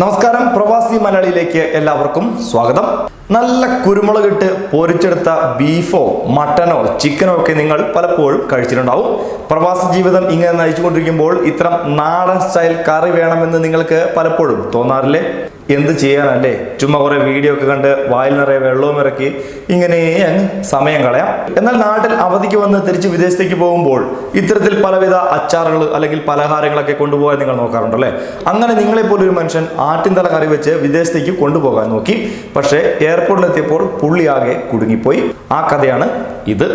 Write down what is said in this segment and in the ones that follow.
നമസ്കാരം. പ്രവാസി മലയാളിയിലേക്ക് എല്ലാവർക്കും സ്വാഗതം. നല്ല കുരുമുളകിട്ട് പൊരിച്ചെടുത്ത ബീഫോ മട്ടനോ ചിക്കനോ ഒക്കെ നിങ്ങൾ പലപ്പോഴും കഴിച്ചിട്ടുണ്ടാവും. പ്രവാസ ജീവിതം ഇങ്ങനെ നയിച്ചുകൊണ്ടിരിക്കുമ്പോൾ ഇത്തരം നാടൻ സ്റ്റൈൽ കറി വേണമെന്ന് നിങ്ങൾക്ക് പലപ്പോഴും തോന്നാറില്ലേ? എന്ത് ചെയ്യാനല്ലേ? ചുമ്മാ കുറെ വീഡിയോ ഒക്കെ കണ്ട് വായിൽ നിറയെ വെള്ളവും ഇറക്കി ഇങ്ങനെ അങ്ങ് സമയം കളയാം. എന്നാൽ നാട്ടിൽ അവധിക്ക് വന്ന് തിരിച്ച് വിദേശത്തേക്ക് പോകുമ്പോൾ ഇത്തരത്തിൽ പലവിധ അച്ചാറുകൾ അല്ലെങ്കിൽ പലഹാരങ്ങളൊക്കെ കൊണ്ടുപോകാൻ നിങ്ങൾ നോക്കാറുണ്ടല്ലേ? അങ്ങനെ നിങ്ങളെപ്പോലൊരു മനുഷ്യൻ ആട്ടിൻ തല കറി വെച്ച് വിദേശത്തേക്ക് കൊണ്ടുപോകാൻ നോക്കി. പക്ഷേ എയർപോർട്ടിലെത്തിയപ്പോൾ പുള്ളിയാകെ കുടുങ്ങിപ്പോയി. ആ കഥയാണ് ഇത്.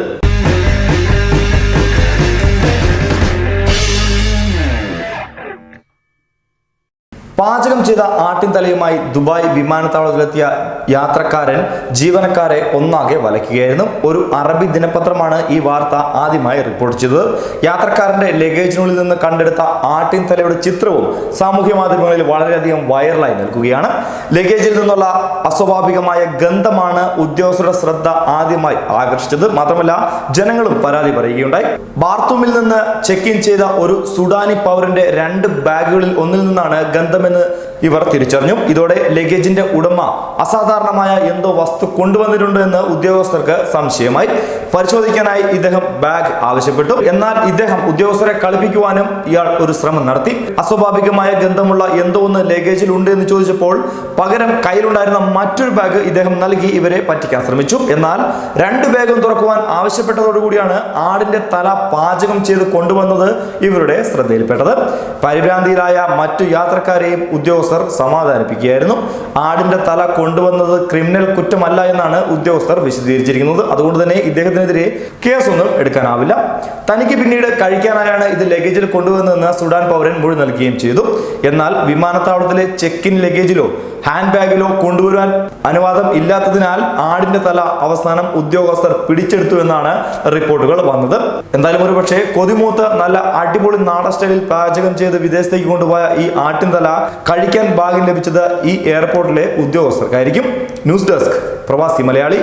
പാചകം ചെയ്ത ആട്ടിൻതലയുമായി ദുബായ് വിമാനത്താവളത്തിലെത്തിയ യാത്രക്കാരൻ ജീവനക്കാരെ ഒന്നാകെ വലയ്ക്കുകയായിരുന്നു. ഒരു അറബി ദിനപത്രമാണ് ഈ വാർത്ത ആദ്യമായി റിപ്പോർട്ട് ചെയ്തത്. യാത്രക്കാരന്റെ ലഗേജിനുള്ളിൽ നിന്ന് കണ്ടെടുത്ത ആട്ടിൻതലയുടെ ചിത്രവും സാമൂഹ്യ മാധ്യമങ്ങളിൽ വളരെയധികം വൈറലായി നിൽക്കുകയാണ്. ലഗേജിൽ നിന്നുള്ള അസ്വാഭാവികമായ ഗന്ധമാണ് ഉദ്യോഗസ്ഥരുടെ ശ്രദ്ധ ആദ്യമായി ആകർഷിച്ചത്. മാത്രമല്ല ജനങ്ങളും പരാതി പറയുകയുണ്ടായി. ബാർത്തൂമിൽ നിന്ന് ചെക്ക് ഇൻ ചെയ്ത ഒരു സുഡാനി പൗരന്റെ രണ്ട് ബാഗുകളിൽ ഒന്നിൽ നിന്നാണ് ഗന്ധമെന്ന് എന്ന് ഇവർ തിരിച്ചറിഞ്ഞു. ഇതോടെ ലഗേജിന്റെ ഉടമ അസാധാരണമായ എന്തോ വസ്തു കൊണ്ടുവന്നിട്ടുണ്ട് എന്ന് ഉദ്യോഗസ്ഥർക്ക് സംശയമായി. പരിശോധിക്കാനായി ഇദ്ദേഹം ബാഗ് ആവശ്യപ്പെട്ടു. എന്നാൽ ഇദ്ദേഹം ഉദ്യോഗസ്ഥരെ കളിപ്പിക്കുവാനും ഇയാൾ ഒരു ശ്രമം നടത്തി. അസ്വാഭാവികമായ ഗന്ധമുള്ള എന്തോ ഒന്ന് ലഗേജിൽ ഉണ്ട് എന്ന് ചോദിച്ചപ്പോൾ പകരം കയ്യിലുണ്ടായിരുന്ന മറ്റൊരു ബാഗ് ഇദ്ദേഹം നൽകി ഇവരെ പറ്റിക്കാൻ ശ്രമിച്ചു. എന്നാൽ രണ്ട് ബാഗും തുറക്കുവാൻ ആവശ്യപ്പെട്ടതോടുകൂടിയാണ് ആടിന്റെ തല പാചകം ചെയ്ത് കൊണ്ടുവന്നത് ഇവരുടെ ശ്രദ്ധയിൽപ്പെട്ടത്. പരിഭ്രാന്തിയിലായ മറ്റു യാത്രക്കാരെയും ഉദ്യോഗസ്ഥർ സമാധാനിപ്പിക്കുകയായിരുന്നു. ആടിന്റെ തല കൊണ്ടുവന്നത് ക്രിമിനൽ കുറ്റമല്ല എന്നാണ് ഉദ്യോഗസ്ഥർ വിശദീകരിച്ചിരിക്കുന്നത്. അതുകൊണ്ട് തന്നെ ഇദ്ദേഹത്തിനെതിരെ കേസൊന്നും എടുക്കാനാവില്ല. തനിക്ക് പിന്നീട് കഴിക്കാനായാണ് ഇത് ലഗേജിൽ കൊണ്ടുവന്നതെന്ന് സുഡാൻ പൗരൻ മൊഴി നൽകുകയും ചെയ്തു. എന്നാൽ വിമാനത്താവളത്തിലെ ചെക്ക് ഇൻ ലഗേജിലോ ഹാൻഡ് ബാഗിലോ കൊണ്ടുവരാൻ അനുവാദം ഇല്ലാത്തതിനാൽ ആടിന്റെ തല അവസാനം ഉദ്യോഗസ്ഥർ പിടിച്ചെടുത്തു എന്നാണ് റിപ്പോർട്ടുകൾ വന്നത്. എന്തായാലും ഒരു പക്ഷേ കൊതിമൂത്ത് നല്ല അടിപൊളി നാടൻ സ്റ്റൈലിൽ പാചകം ചെയ്ത് വിദേശത്തേക്ക് കൊണ്ടുപോയ ഈ ആട്ടിൻ തല കഴിക്കാൻ ഭാഗ്യം ലഭിച്ചത് ഈ എയർപോർട്ടിലെ ഉദ്യോഗസ്ഥർക്കായിരിക്കും. ന്യൂസ് ഡെസ്ക് പ്രവാസി മലയാളി.